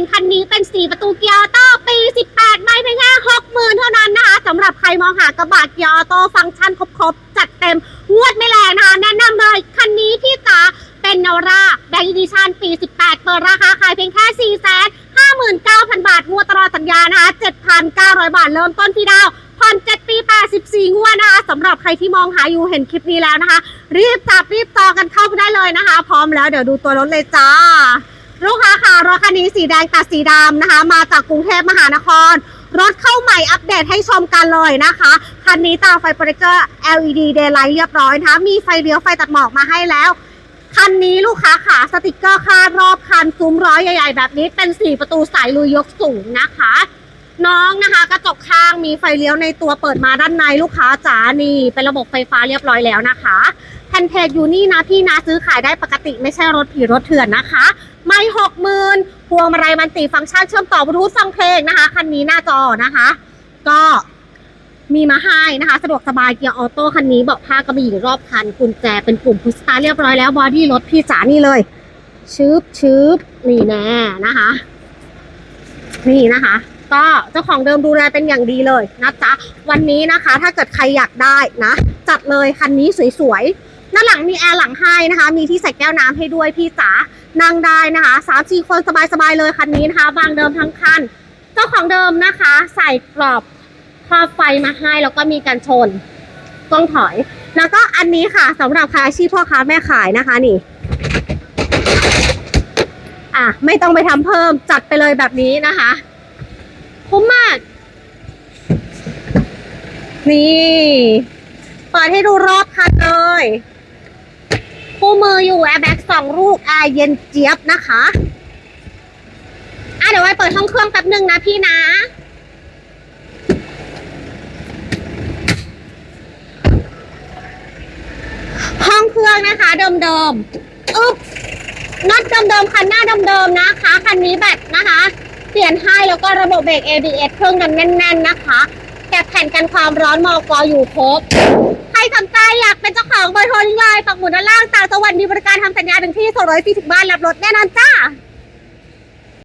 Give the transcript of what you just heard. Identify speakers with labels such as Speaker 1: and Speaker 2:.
Speaker 1: นคันนี้เป็น4ประตูเกียร์ออโต้ปี 18 ไม่เพียงแค่60,000เท่านั้นนะคะสำหรับใครมองหากระบะเกียร์ออโต้ฟังก์ชันครบๆ จัดเต็มงวดไม่แรงนะคะแนะนำเลยคันนี้พี่จ๋าเป็นนอร่าแบงค์ดิชันปี 18 เปิดราคาขายเพียงแค่ 4 5 9 0 0 0 บาทงวดตลอดสัญญานะคะ 7,900 บาทเริ่มต้นพี่ดาวผ่อน7ปี 84 งวดนะคะสำหรับใครที่มองหาอยู่เห็นคลิปนี้แล้วนะคะ รีบจับรีบจอกันเข้าไปได้เลยนะคะ พร้อมแล้วเดี๋ยวดูตัวรถเลยจ้า ลูกค้าค่ะรถคันนี้สีแดงตัดสีดำนะคะ มาจากกรุงเทพมหานคร รถเข้าใหม่อัปเดตให้ชมกันเลยนะคะ คันนี้ตาไฟโปรเจคเตอร์ LED daylight เรียบร้อยนะคะ มีไฟเลี้ยวไฟตัดหมอกมาให้แล้ว คันนี้ลูกค้าขาสติกเกอร์คาดรอบคันซุ้มร้อยใหญ่ ๆ แบบนี้เป็น4ประตูสายลุยยกสูงนะคะ น้องนะคะกระจกข้างมีไฟเลี้ยวในตัวเปิดมาด้านในลูกค้าจ๋านี่เป็นระบบไฟฟ้าเรียบร้อยแล้วนะคะแผ่นเพจอยู่นี่นะพี่นะซื้อขายได้ปกติไม่ใช่รถผีรถเถื่อนนะคะ ไม่หกหมื่นพวงมาลัยมันติฟังก์ชันเชื่อมต่อบลูทูธฟังเพลงนะคะ คันนี้หน้าจอนะคะ ก็มีมาให้นะคะ สะดวกสบายเกียร์ออโต้คันนี้เบาะผ้ากระบี่รอบคันกุญแจเป็นปุ่มพุชสตาร์เรียบร้อยแล้วบอดี้รถพี่จ๋านี่เลยชืบชืบนี่แน่นะคะ นี่นะคะ ก็เจ้าของเดิมดูแลเป็นอย่างดีเลยนะจ๊ะวันนี้นะคะ ถ้าเกิดใครอยากได้นะ จัดเลยคันนี้สวยๆหน้าหลังมีแอร์หลังให้นะคะ มีที่ใส่แก้วน้ำให้ด้วยพี่จ๋า นั่งได้นะคะสามสี่คนสบายๆเลยคันนี้นะคะบางเดิมทั้งคันเจ้าของเดิมนะคะ ใส่กรอบครอบไฟมาให้แล้วก็มีการชนกล้องถอย แล้วก็อันนี้ค่ะสำหรับใครอาชีพพ่อค้าแม่ขายนะคะนี่อะไม่ต้องไปทำเพิ่มจัดไปเลยแบบนี้นะคะคุ้มมาก นี่ เปิดให้ดูรอบคันเลย มืออยู่แอร์แบ็กสองลูกแอร์เย็นเจี๊ยบนะคะอะเดี๋ยวไว้เปิดห้องเครื่องแป๊บหนึ่งนะพี่นะห้องเครื่องนะคะเดิมๆอึ๊บน็อตเดิมๆคันหน้าเดิมๆนะคะ คันนี้แบตนะคะ เปลี่ยนให้แล้วก็ระบบเบรก ABS เครื่องนั้นแน่น ๆ นะคะ แกะแผ่นกันความร้อนมอกออยู่ครบ สนใจอยากเป็นเจ้าของเบอร์โทรลิงก์ไลน์ปักหมุดด้านล่างต่างจังหวัดมีบริการทำสัญญาถึงที่ส่งรถฟรีถึงบ้านรับรถแน่นอนจ้า